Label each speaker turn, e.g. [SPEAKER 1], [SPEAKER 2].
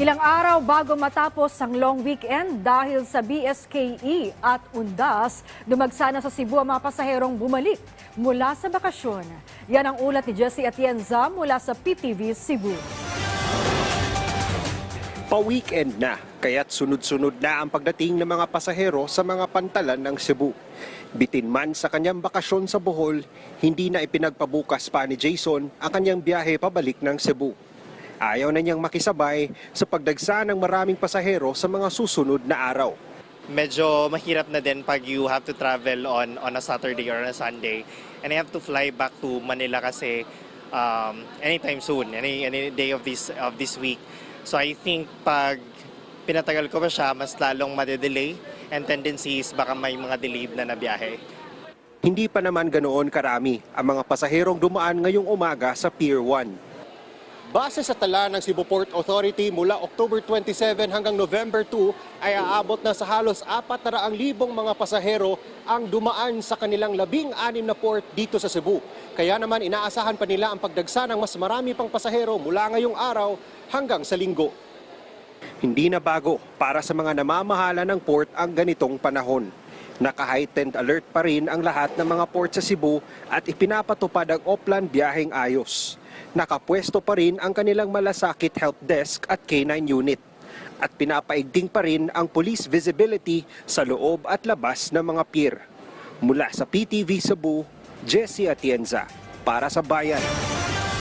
[SPEAKER 1] Ilang araw bago matapos ang long weekend dahil sa BSKE at Undas, dumagsa na sa Cebu ang mga pasaherong bumalik mula sa bakasyon. Yan ang ulat ni Jesse Atienza mula sa PTV Cebu.
[SPEAKER 2] Pa-weekend na, kaya't sunod-sunod na ang pagdating ng mga pasahero sa mga pantalan ng Cebu. Bitin man sa kanyang bakasyon sa Bohol, hindi na ipinagpabukas pa ni Jason ang kanyang biyahe pabalik ng Cebu. Ayaw na niyang makisabay sa pagdagsa ng maraming pasahero sa mga susunod na araw.
[SPEAKER 3] medyo mahirap na din pag you have to travel on on a Saturday or on a Sunday and I have to fly back to Manila kasi um, anytime soon any any day of this of this week so I think pag pinatagal ko pa siya mas lalong madedelay and tendencies baka may mga delayed na nabiyahe
[SPEAKER 2] Hindi pa naman ganoon karami ang mga pasaherong dumaan ngayong umaga sa Pier 1. Base sa tala ng Cebu Port Authority mula October 27 hanggang November 2 ay aabot na sa halos 400,000 mga pasahero ang dumaan sa kanilang labing-anim na port dito sa Cebu. Kaya naman inaasahan pa nila ang pagdagsa ng mas marami pang pasahero mula ngayong araw hanggang sa linggo. Hindi na bago para sa mga namamahala ng port ang ganitong panahon. Naka-heightened alert pa rin ang lahat ng mga port sa Cebu at ipinapatupad ang Oplan biyaheng ayos. Nakapwesto pa rin ang kanilang malasakit help desk at K9 unit. At pinapaigting pa rin ang police visibility sa loob at labas ng mga pier. Mula sa PTV Cebu, Jesse Atienza, para sa Bayan.